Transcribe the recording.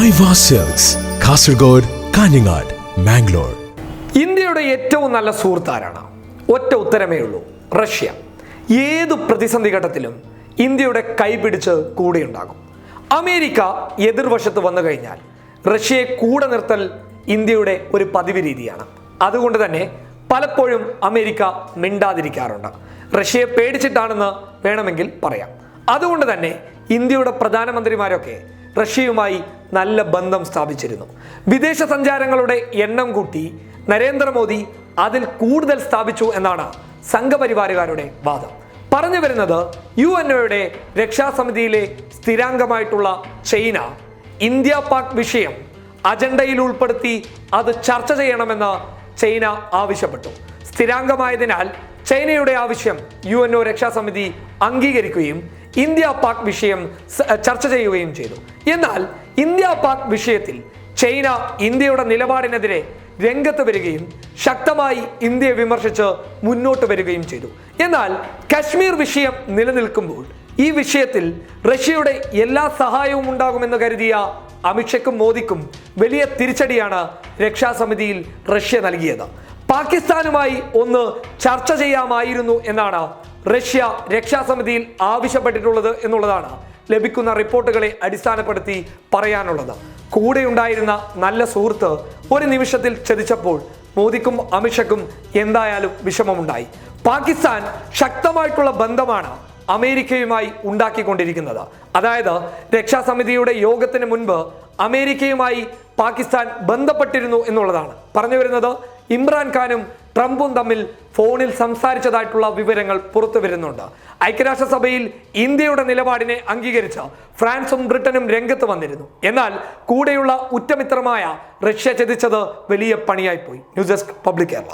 കാസർഗോഡ് കാഞ്ഞങ്ങാട് മാംഗ്ലൂർ ഇന്ത്യയുടെ ഏറ്റവും നല്ല സുഹൃത്താരാണ്. ഒറ്റ ഉത്തരമേ ഉള്ളൂ റഷ്യ. ഏത് പ്രതിസന്ധി ഘട്ടത്തിലും ഇന്ത്യയുടെ കൈപിടിച്ച് കൂടെയുണ്ടാകും അമേരിക്ക എതിർവശത്ത് വന്നു കഴിഞ്ഞാൽ റഷ്യയെ കൂടെ നിർത്തൽ ഇന്ത്യയുടെ ഒരു പതിവ് രീതിയാണ്. അതുകൊണ്ട് തന്നെ പലപ്പോഴും അമേരിക്ക മിണ്ടാതിരിക്കാറുണ്ട്. റഷ്യയെ പേടിച്ചിട്ടാണെന്ന് വേണമെങ്കിൽ പറയാം. അതുകൊണ്ട് തന്നെ ഇന്ത്യയുടെ പ്രധാനമന്ത്രിമാരൊക്കെ റഷ്യയുമായി നല്ല ബന്ധം സ്ഥാപിച്ചിരുന്നു. വിദേശ സഞ്ചാരങ്ങളുടെ എണ്ണം കൂട്ടി നരേന്ദ്രമോദി അതിൽ കൂടുതൽ സ്ഥാപിച്ചു എന്നാണ് സംഘപരിവാരുകാരുടെ വാദം. പറഞ്ഞു വരുന്നത് യു എൻ ഒയുടെ രക്ഷാസമിതിയിലെ സ്ഥിരാംഗമായിട്ടുള്ള ചൈന ഇന്ത്യ പാക് വിഷയം അജണ്ടയിൽ ഉൾപ്പെടുത്തി അത് ചർച്ച ചെയ്യണമെന്ന് ചൈന ആവശ്യപ്പെട്ടു. സ്ഥിരാംഗമായതിനാൽ ചൈനയുടെ ആവശ്യം യു എൻ ഒ രക്ഷാസമിതി അംഗീകരിക്കുകയും ഇന്ത്യ പാക് വിഷയം ചർച്ച ചെയ്യുകയും ചെയ്തു. എന്നാൽ ഇന്ത്യ പാക് വിഷയത്തിൽ ചൈന ഇന്ത്യയുടെ നിലപാടിനെതിരെ രംഗത്ത് വരികയും ശക്തമായി ഇന്ത്യയെ വിമർശിച്ച് മുന്നോട്ട് വരികയും ചെയ്തു. എന്നാൽ കശ്മീർ വിഷയം നിലനിൽക്കുമ്പോൾ ഈ വിഷയത്തിൽ റഷ്യയുടെ എല്ലാ സഹായവും ഉണ്ടാകുമെന്ന് കരുതിയ അമിത്ഷയ്ക്കും മോദിക്കും വലിയ തിരിച്ചടിയാണ് രക്ഷാസമിതിയിൽ റഷ്യ നൽകിയത്. പാകിസ്ഥാനുമായി ഒന്ന് ചർച്ച ചെയ്യാമായിരുന്നു എന്നാണ് റഷ്യ രക്ഷാസമിതിയിൽ ആവശ്യപ്പെട്ടിട്ടുള്ളത് എന്നുള്ളതാണ് ലഭിക്കുന്ന റിപ്പോർട്ടുകളെ അടിസ്ഥാനപ്പെടുത്തി പറയാനുള്ളത്. കൂടെ ഉണ്ടായിരുന്ന നല്ല സുഹൃത്ത് ഒരു നിമിഷത്തിൽ ചതിച്ചപ്പോൾ മോദിക്കും അമിത്ഷയ്ക്കും എന്തായാലും വിഷമമുണ്ടായി. പാകിസ്ഥാൻ ശക്തമായിട്ടുള്ള ബന്ധമാണ് അമേരിക്കയുമായി ഉണ്ടാക്കിക്കൊണ്ടിരിക്കുന്നത്. അതായത് രക്ഷാസമിതിയുടെ യോഗത്തിന് മുൻപ് അമേരിക്കയുമായി പാകിസ്ഥാൻ ബന്ധപ്പെട്ടിരുന്നു എന്നുള്ളതാണ്. പറഞ്ഞു വരുന്നത് ഇമ്രാൻഖാനും ട്രംപും തമ്മിൽ ഫോണിൽ സംസാരിച്ചതായിട്ടുള്ള വിവരങ്ങൾ പുറത്തു വരുന്നുണ്ട്. ഐക്യരാഷ്ട്രസഭയിൽ ഇന്ത്യയുടെ നിലപാടിനെ അംഗീകരിച്ച ഫ്രാൻസും ബ്രിട്ടനും രംഗത്ത് വന്നിരുന്നു. എന്നാൽ കൂടെയുള്ള ഉറ്റമിത്രമായ റഷ്യ ചതിച്ചത് വലിയ പണിയായിപ്പോയി. News desk public Kerala.